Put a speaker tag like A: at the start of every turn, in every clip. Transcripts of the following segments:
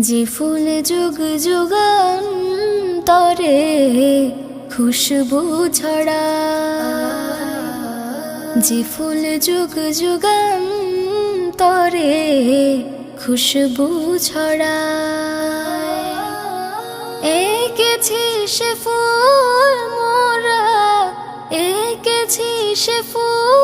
A: যে ফুল যুগ যুগান তরে খুশবু ছড়া। যে ফুল যুগ যুগান তরে খুশবু ছড়া। এঁকেছি সে ফুল মোরা, এঁকেছি সে ফুল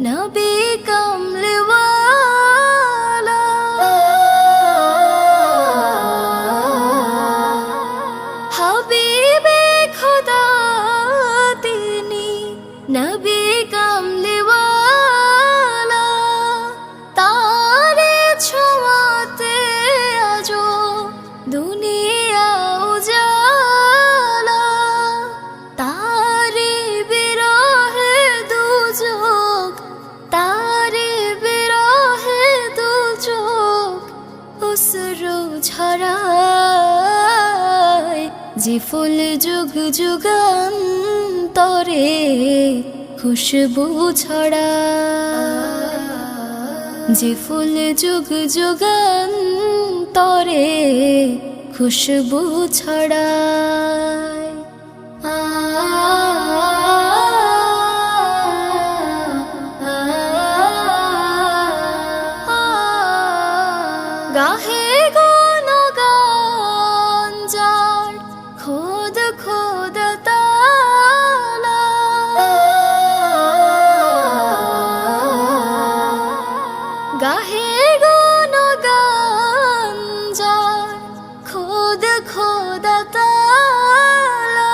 A: নবী কমলওয়ালা হাবিবে খোদা তিনি নবী অসরু ঝরায় যে ফুল যুগ যুগান তরে খুশবু ছড়ায়। যে ফুল যুগ যুগান তরে খুশবু ছড়ায়। আ গাহে গান গান যার খোদ খোদ তালা। গাহে গান যার খোদ খোদ তালা।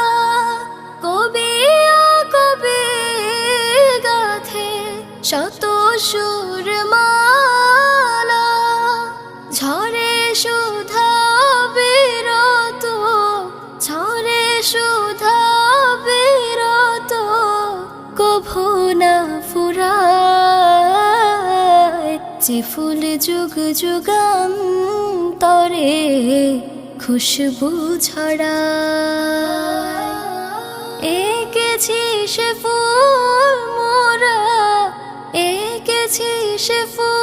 A: কবিয়া কবি গাথে শত সুর সুধা বিরত কভু না ফুরায়। যে ফুল যুগ যুগান তরে খুশবু ছড়ায়। এঁকেছি সে ফুল মোরা, এঁকেছি সে ফুল